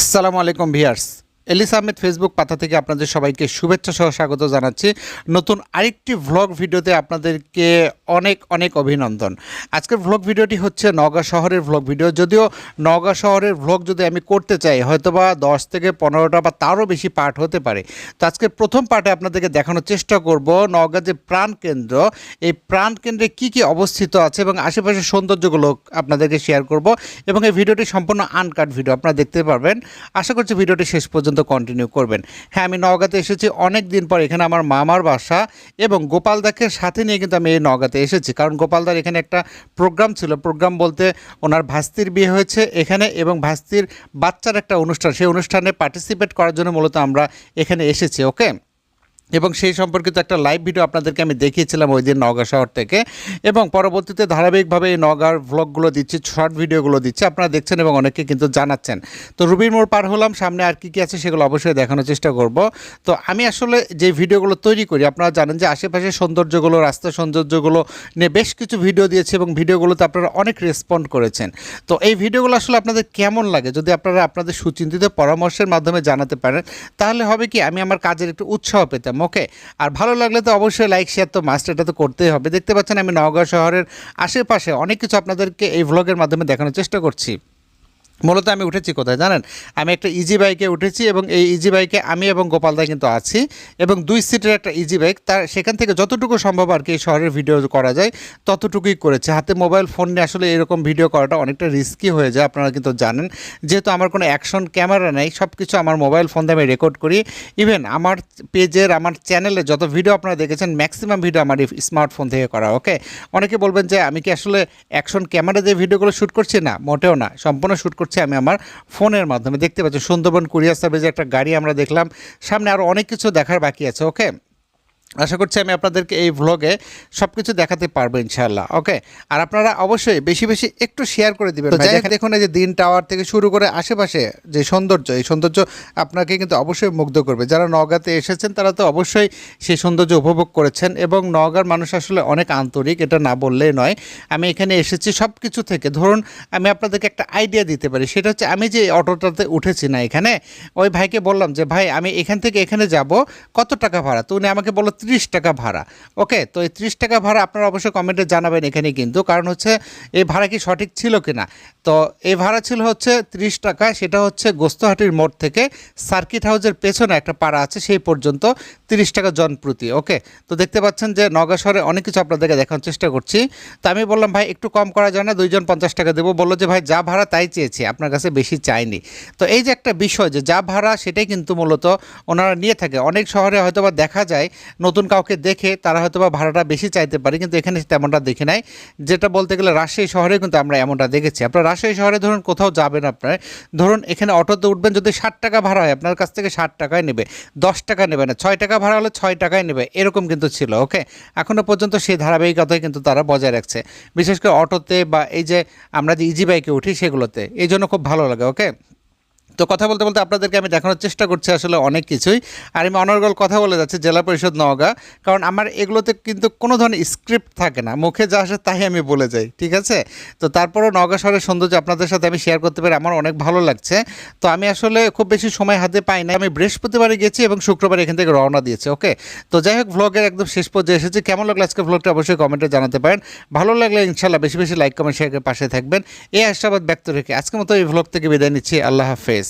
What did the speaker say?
আসসালামু আলাইকুম viewers. Alice Ahmed Facebook পাতা থেকে আপনাদের সবাইকে শুভেচ্ছা সহ স্বাগত জানাচ্ছি। নতুন আরেকটি ভ্লগ ভিডিওতে আপনাদেরকে অনেক অনেক অভিনন্দন। আজকের ভ্লগ ভিডিওটি হচ্ছে নওগাঁ শহরের ভ্লগ ভিডিও যদিও নওগাঁ শহরের ভ্লগ যদি আমি করতে চাই, হয়তোবা দশ থেকে পনেরোটা বা তারও বেশি পার্ট হতে পারে। তো আজকে প্রথম পার্টে আপনাদেরকে দেখানোর চেষ্টা করব নওগাঁ যে প্রাণকেন্দ্র এই প্রাণকেন্দ্রে কি কি অবস্থিত আছে এবং আশেপাশের সৌন্দর্যগুলো আপনাদেরকে শেয়ার করব এবং এই ভিডিওটি সম্পূর্ণ আনকাট ভিডিও আপনারা দেখতে পারবেন। আশা করছি ভিডিওটি শেষ পর্যন্ত কন্টিনিউ করবেন। হ্যাঁ আমি নওগাঁতে এসেছি অনেক দিন পর। এখানে আমার মামার বাসা এবং গোপালদাকে সাথে নিয়ে কিন্তু আমি এই নওগাঁতে এসেছি। কারণ গোপালদার এখানে একটা প্রোগ্রাম ছিল। প্রোগ্রাম বলতে ওনার ভাস্তির বিয়ে হয়েছে এখানে এবং ভাস্তির বাচ্চার একটা অনুষ্ঠান। সেই অনুষ্ঠানে পার্টিসিপেট করার জন্য মূলত আমরা এখানে এসেছি ওকে এবং সেই সম্পর্কিত একটা লাইভ ভিডিও আপনাদেরকে আমি দেখিয়েছিলাম ওই দিন নওগাঁ শহর থেকে। এবং পরবর্তীতে ধারাবাহিকভাবে এই নওগাঁর ভ্লগগুলো দিচ্ছি শর্ট ভিডিওগুলো দিচ্ছি। আপনারা দেখছেন এবং অনেকে কিন্তু জানাচ্ছেন। তো রুবির মোড় পার হলাম, সামনে আর কী কী আছে সেগুলো অবশ্যই দেখানোর চেষ্টা করব। তো আমি আসলে যে ভিডিওগুলো তৈরি করি, আপনারা জানেন যে আশেপাশের সৌন্দর্যগুলো রাস্তার সৌন্দর্যগুলো নিয়ে বেশ কিছু ভিডিও দিয়েছি এবং ভিডিওগুলোতে আপনারা অনেক রেসপন্ড করেছেন। তো এই ভিডিওগুলো আসলে আপনাদের কেমন লাগে? যদি আপনারা আপনাদের সুচিন্তিত পরামর্শের মাধ্যমে জানাতে পারেন, তাহলে হবে কি, আমি আমার কাজের একটু উৎসাহ পেতাম। ওকে, আর ভালো লাগলে তো অবশ্যই লাইক শেয়ার তো মাস্ট এটা তো করতেই হবে। দেখতে পাচ্ছেন আমি নওগাঁ শহরের আশেপাশে অনেক কিছু আপনাদেরকে এই ভ্লগের মাধ্যমে দেখানোর চেষ্টা করছি। মূলত আমি উঠেছি কোথায় জানেন? আমি একটা ইজি বাইকে উঠেছি এবং এই ইজি বাইকে আমি এবং গোপালদা কিন্তু আছি এবং দুই সিটের একটা ইজি বাইক তার সেখান থেকে যতটুকু সম্ভব আর কি এই শহরের ভিডিও করা যায়, ততটুকুই করেছে। হাতে মোবাইল ফোন নিয়ে আসলে এরকম ভিডিও করাটা অনেকটা রিস্কি হয়ে যায়, আপনারা কিন্তু জানেন। যেহেতু আমার কোনো অ্যাকশন ক্যামেরা নেই সব কিছু আমার মোবাইল ফোন দিয়ে আমি রেকর্ড করি। ইভেন আমার পেজের, আমার চ্যানেলে যত ভিডিও আপনারা দেখেছেন ম্যাক্সিমাম ভিডিও আমার স্মার্টফোন থেকে করা ওকে অনেকে বলবেন যে আমি কি আসলে অ্যাকশন ক্যামেরা দিয়ে ভিডিওগুলো শ্যুট করছি? না, মোটেও না, সম্পূর্ণ শ্যুট করছি আমি আমার ফোনের মাধ্যমে। দেখতে পাচ্ছি সুন্দরবন কুরিয়ার সার্ভিসে একটা গাড়ি আমরা দেখলাম। সামনে আরও অনেক কিছু দেখার বাকি আছে, ওকে? আশা করছি আমি আপনাদেরকে এই ভ্লগে সব কিছু দেখাতে পারব ইনশাল্লাহ ওকে আর আপনারা অবশ্যই বেশি বেশি একটু শেয়ার করে দিবেন। দেখেন- দেখুন এই যে দিন টাওয়ার থেকে শুরু করে আশেপাশে যে সৌন্দর্য এই সৌন্দর্য আপনাকে কিন্তু অবশ্যই মুগ্ধ করবে। যারা নওগাঁতে এসেছেন তারা তো অবশ্যই সেই সৌন্দর্য উপভোগ করেছেন এবং নওগাঁর মানুষ আসলে অনেক আন্তরিক এটা না বললেই নয়। আমি এখানে এসেছি সব কিছু থেকে। ধরুন আমি আপনাদেরকে একটা আইডিয়া দিতে পারি। সেটা হচ্ছে আমি যে অটোটাতে উঠেছি না এখানে ওই ভাইকে বললাম যে ভাই আমি এখান থেকে এখানে যাব কত টাকা ভাড়া? তো উনি আমাকে বলল ত্রিশ টাকা ভাড়া। ওকে, তো এই ত্রিশ টাকা ভাড়া আপনারা অবশ্যই কমেন্টে জানাবেন এখানে কিন্তু, কারণ হচ্ছে এই ভাড়া কি সঠিক ছিল কিনা? তো এই ভাড়া ছিল হচ্ছে ত্রিশ টাকা, সেটা হচ্ছে গোস্তহাটির মোড় থেকে সার্কিট হাউসের পেছনে একটা পাড়া আছে, সেই পর্যন্ত তিরিশ টাকা জন প্রতি ওকে? তো দেখতে পাচ্ছেন যে নগা শহরে অনেক কিছু আপনাদেরকে দেখানোর চেষ্টা করছি। তো আমি বললাম, ভাই, একটু কম করা যায় না, দুইজন পঞ্চাশ টাকা দেবো। বলল যে, ভাই, যা ভাড়া তাই চেয়েছি, আপনার কাছে বেশি চাইনি। তো এই যে একটা বিষয় যে, যা ভাড়া সেটাই কিন্তু মূলত ওনারা নিয়ে থাকে। অনেক শহরে হয়তো বা দেখা যায় নতুন কাউকে দেখে তারা হয়তো বা ভাড়াটা বেশি চাইতে পারে, কিন্তু এখানে তেমনটা দেখে নাই। যেটা বলতে গেলে রাজশাহী শহরে কিন্তু আমরা এমনটা দেখেছি। আপনার রাজশাহী শহরে ধরুন কোথাও যাবেন আপনার, ধরুন এখানে অটোতে উঠবেন যদি ষাট টাকা ভাড়া হয়, আপনার কাছ থেকে ষাট টাকায় নেবে, দশ টাকা নেবে না, ছয় টাকা ভাড়া হলে ছয় টাকায় নেবে, এরকম কিন্তু ছিল, ওকে? এখনও পর্যন্ত সেই ধারাবাহিকতাই কিন্তু তারা বজায় রাখছে। বিশেষ করে অটোতে বা এই যে আমরা যে ইজি বাইকে উঠি সেগুলোতে, এই জন্য খুব ভালো লাগে, ওকে? তো কথা বলতে বলতে আপনাদেরকে আমি দেখানোর চেষ্টা করছি আসলে অনেক কিছুই। আর আমি অনর্গল কথা বলে যাচ্ছি জেলা পরিষদ নওগাঁ, কারণ আমার এগুলোতে কিন্তু কোনো ধরনের স্ক্রিপ্ট থাকে না। মুখে যা আসে তাই আমি বলে যাই, ঠিক আছে? তো তারপরও নওগাঁ শহরের সৌন্দর্য আপনাদের সাথে আমি শেয়ার করতে পারি আমার অনেক ভালো লাগছে। তো আমি আসলে খুব বেশি সময় হাতে পাই না আমি বৃহস্পতিবারে গেছি এবং শুক্রবার এখান থেকে রওনা দিয়েছি, ওকে? তো যাই হোক ভ্লগের একদম শেষ পর্যায়ে এসেছি। কেমন লাগল আজকে ভ্লগটা অবশ্যই কমেন্টে জানাতে পারেন। ভালো লাগলে ইনশাল্লাহ বেশি বেশি লাইক কমেন্ট শেয়ারের পাশে থাকবেন। এই আশাবাদ ব্যক্ত রেখে আজকে মতো এই ভ্লগ থেকে বিদায় নিচ্ছি। আল্লাহ হাফেজ।